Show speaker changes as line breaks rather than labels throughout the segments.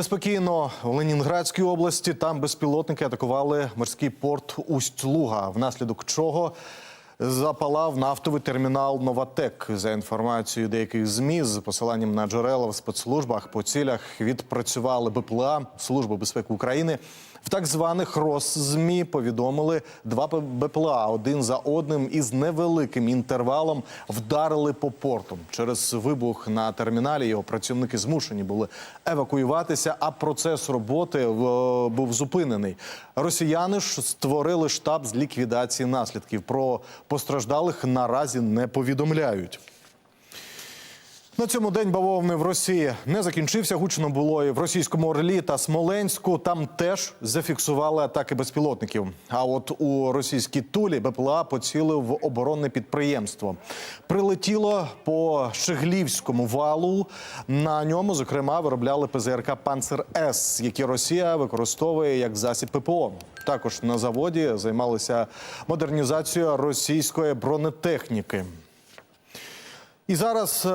Неспокійно в Ленінградській області там безпілотники атакували морський порт Усть-Луга, внаслідок чого запалав нафтовий термінал Новатек. За інформацією деяких змі з посиланням на джерела в спецслужбах по цілях відпрацювали БПЛА Служба безпеки України. В так званих РосЗМІ повідомили два БПЛА один за одним із невеликим інтервалом вдарили по порту. Через вибух на терміналі його працівники змушені були евакуюватися, а процес роботи е, був зупинений. Росіяни ж створили штаб з ліквідації наслідків. Про постраждалих наразі не повідомляють. На цьому день бавовни в Росії не закінчився. Гучно було і в російському Орлі та Смоленську. Там теж зафіксували атаки безпілотників. А от у російській Тулі БПЛА поцілив в оборонне підприємство. Прилетіло по Шеглівському валу. На ньому, зокрема, виробляли ПЗРК Панцер С, які Росія використовує як засіб ППО. Також на заводі займалися модернізацією російської бронетехніки. І зараз е,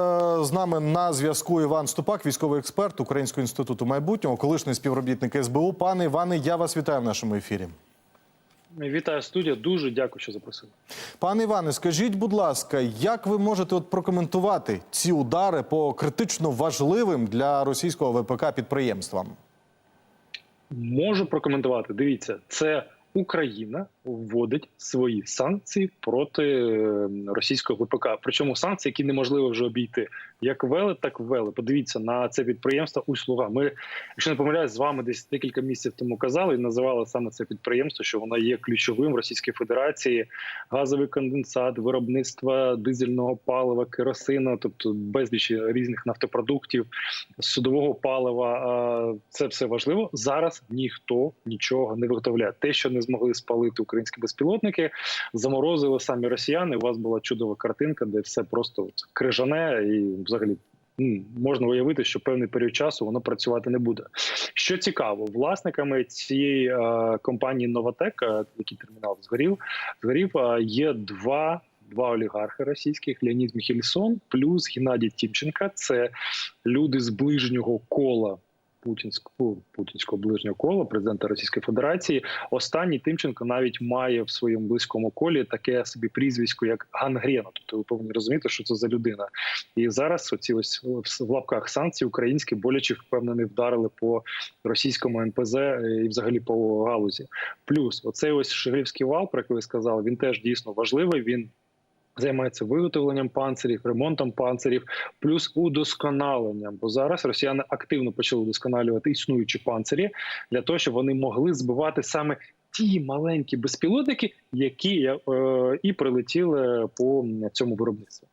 з нами на зв'язку Іван Ступак, військовий експерт Українського інституту майбутнього, колишній співробітник СБУ. Пане Іване, я вас вітаю в нашому ефірі.
Вітаю студія. Дуже дякую, що запросили.
Пане Іване, скажіть, будь ласка, як ви можете от прокоментувати ці удари по критично важливим для російського ВПК підприємствам?
Можу прокоментувати. Дивіться, це Україна вводить свої санкції проти е, російського ВПК. Причому санкції, які неможливо вже обійти. Як вели, так вели. Подивіться на це підприємство «Услуга». Ми, якщо не помиляюсь, з вами десь декілька місяців тому казали і називали саме це підприємство, що воно є ключовим в Російській Федерації. Газовий конденсат, виробництво дизельного палива, керосину, тобто безліч різних нафтопродуктів, судового палива. Це все важливо. Зараз ніхто нічого не виготовляє. Те, що не змогли спалити українські безпілотники, заморозили самі росіяни. У вас була чудова картинка, де все просто крижане і взагалі. Можна уявити, що певний період часу воно працювати не буде. Що цікаво, власниками цієї е, компанії Новатек, який термінал згорів, згорів, е, є два. Два олігархи російських Леонід Міхельсон плюс Геннадій Тімченка. Це люди з ближнього кола путінського путінського ближнього кола президента Російської Федерації. Останній Тимченко навіть має в своєму близькому колі таке собі прізвисько, як Гангрена. Тобто ви повинні розуміти, що це за людина. І зараз оці ось в лапках санкції українські боляче впевнений вдарили по російському НПЗ і взагалі по галузі. Плюс оцей ось Шигрівський вал, про який ви сказали, він теж дійсно важливий. Він Займається виготовленням панцирів, ремонтом панцирів, плюс удосконаленням. Бо зараз росіяни активно почали удосконалювати існуючі панцирі для того, щоб вони могли збивати саме ті маленькі безпілотники, які е, і прилетіли по цьому виробництву.